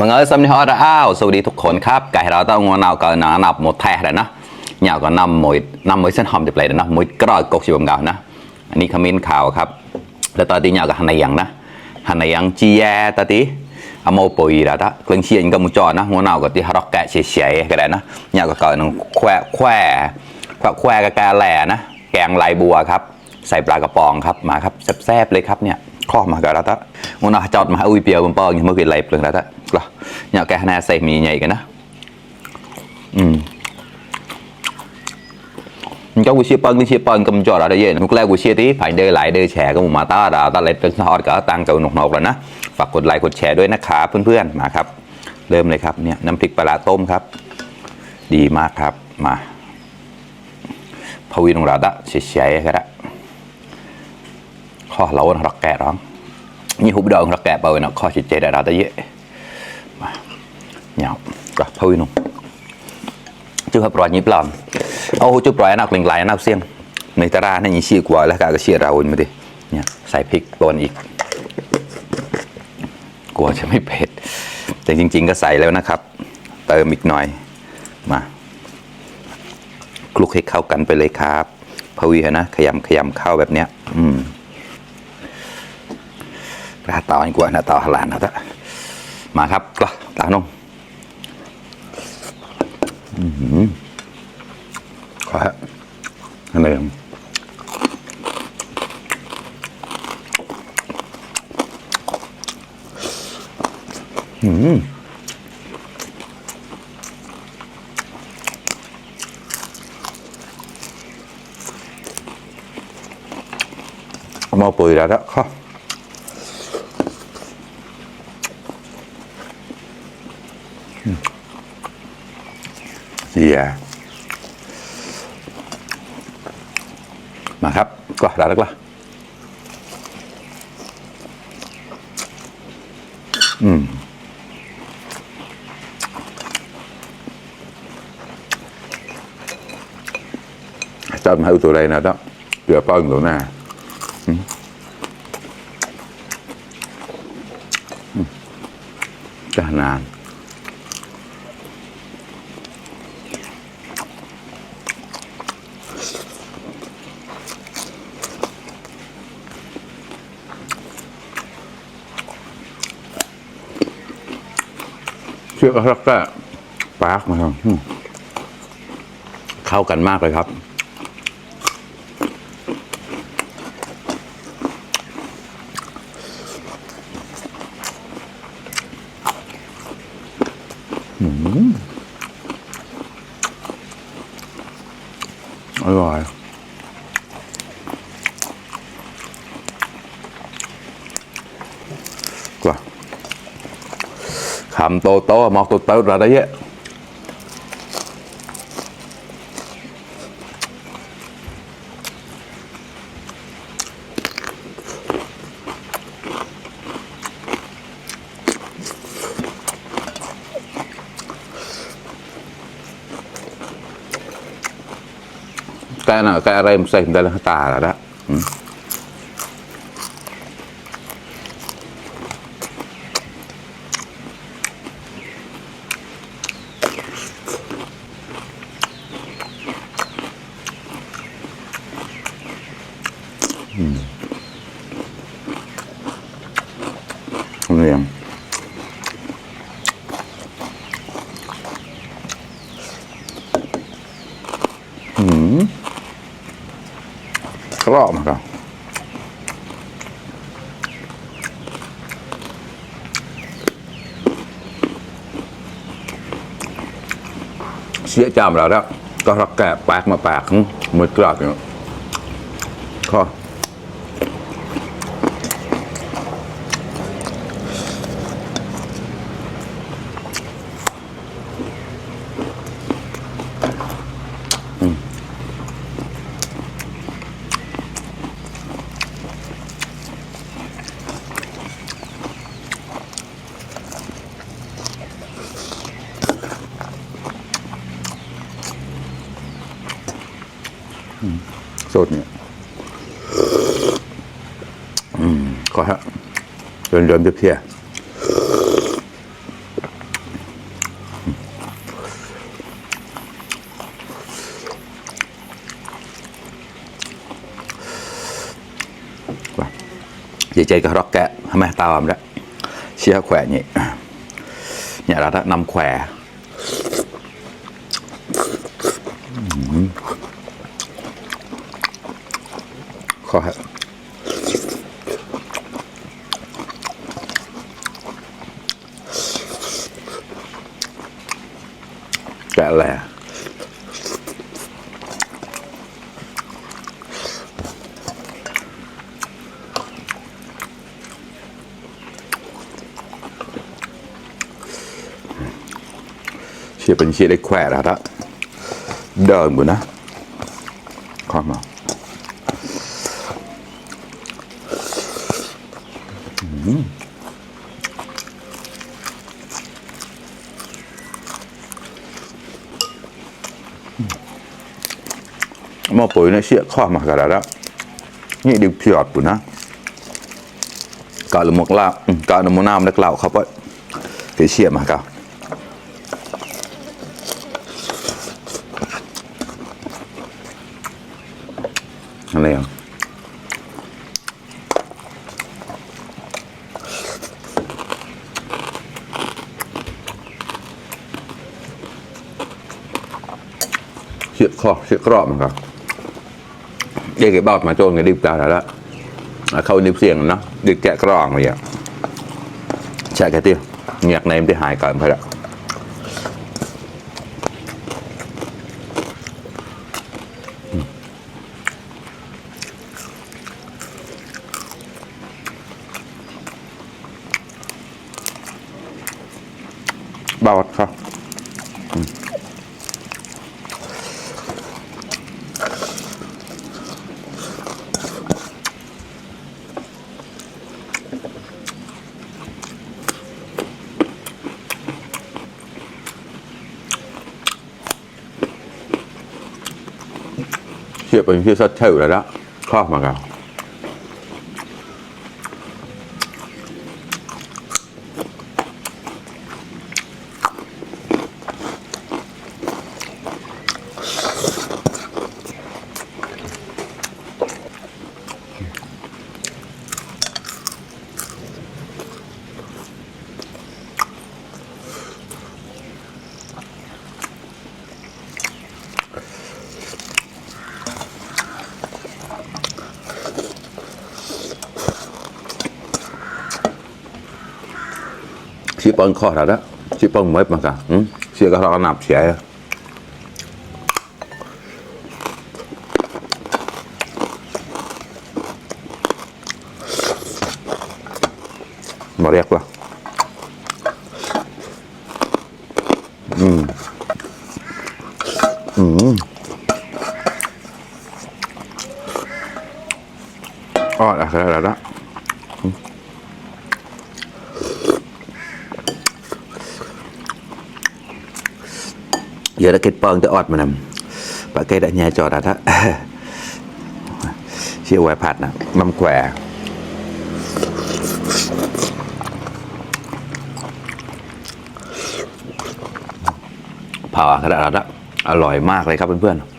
มึงเอ้ยสำนีฮอดอ้าวสวัสดีทุกคนครับไก่เราต้องงวนเอาก็หนานับหมดแท้เลยนะเนี่ยก็นำมวยนำมวยเส้นหอมจะไปเลยนะมวยกรอยกกชิบมเก่านะอันนี้ขมิ้นข่าวครับ แล้วตอนที่เนี่ยก็หันยังนะหันยังจีแยตอนที่อามปุยแล้ว tá เครื่องเชียร์ก็มุจอนะงวนเอาก็ที่ฮารอกแกะเฉยๆก็ได้นะเนี่ยก็เกิดนึงแควแควแควแควกับแกแหล่นะแกงลายบัวครับ ใส่ปลากระป๋องครับมาครับแซ่บๆเลยครับเนี่ยข้อมากับเราตะงวนเอาจอดมาอุ้ยเปียวบนปองเมื่อกี้ไหลเปลืองแล้วตะ ก็เนี่ยแกแน่ใส่มีใหญ่กันนะอืม cho cô chia bân chia bân cầm cho đó vậy lúc cô chia tí phải đưa lại đưa share ก็มาตาดาตาเล็ดเป็นทอดก็ตังเจ้าหนกนกแล้วนะฝากกดไลค์กดแชร์ด้วยนะครับเพื่อนๆมาครับ เริ่มเลยครับเนี่ยน้ำพริกปลาต้มครับ ดีมากครับมาพวินของเราดะเฉยๆก็ได้ข้อเรารักแกะร้องนี่หุบดองรักแกะเปล่าเนาะข้อชิดใจได้เราได้เยอะ เนี่ยก็พวินง trường hợp rồi nhịp lòng ô chụp rồi nào lình lại nào xiên người ta ra này nhìn xịt quá là cả cái xịt rồi mà đi nha ใส่พริกป่นอีกกลัวจะไม่เผ็ด แต่จริง ๆ ก็ใส่แล้วนะครับ เติมอีกหน่อย มาคลุกให้เข้ากันไปเลยครับพวีนะ ขยำขยำเข้าแบบเนี้ย อืมราต่อดีกว่านะต่อหลานนะจ๊ะ มาครับกล้าตาน้องขอฮะอะไรอย่างอืมมาปุ๋ยแล้วละข้ออืม เสียมาครับก็ได้แล้วก็อืมจัดมาเอาตัวไรนะต้องเดี๋ยวป้อนตัวหน้าจะนาน เชื่อกรักก็ปาร์กมาครับอืมเข้ากันมากเลยครับ อร่อย กว่า คำโตโตๆมอกโตโตๆ ra đấy ấy. cái nào cái rem xây đây là tà rồi đó ừ. เรียงอืมกรอบมากครับเสียจามแล้วนะก็รักแก่ปากมาปากมือกรอบอยู่ข้อ ต้นเนี่ยก็ฮะเดินๆเพียใจใจกับรักแกะทำไมตามแล้วเชี่ยแขวนี่เนี่ยเราถ้านำแขว ขอครัแกะแหละเชียเป็นเชียได้แควะแล้วนะเดินบุนะข้อมา mà Ừm. mà ปุ๋ยเนี่ยเชี่ยข้อมากันแล้วนี่ดิพิอดปุ่นนะกาลมกลาอืมกาลมน้ำเล็กเหล่าเขาไปเชี่ยมากันอะไรอะ คอชิครอบมันครับเด็กไอ้บ้ามาโจนกันดิบตาแล้วเขานิบเสียงนะดิบแกะกรองเลยอะใช่แค่ที่เงียกในมันได้หายก่อนพอละบาดครับ เชื่อเป็นที่สัตย์เท่าแล้วครอบมาแล้ว ปองข้อถัดอะชิปองไม่มากะเสียก็เราหนับเสียมาเรียกว่าอืมอืมอ๋อแล้วแล้วแล้ว giờ đã kết bơn tới ọt mà nằm bà cây đã nhà cho đã đó chia hoài phạt nè mâm khỏe ผาขนาดนั้นอะอร่อยมากเลยครับเพื่อนๆ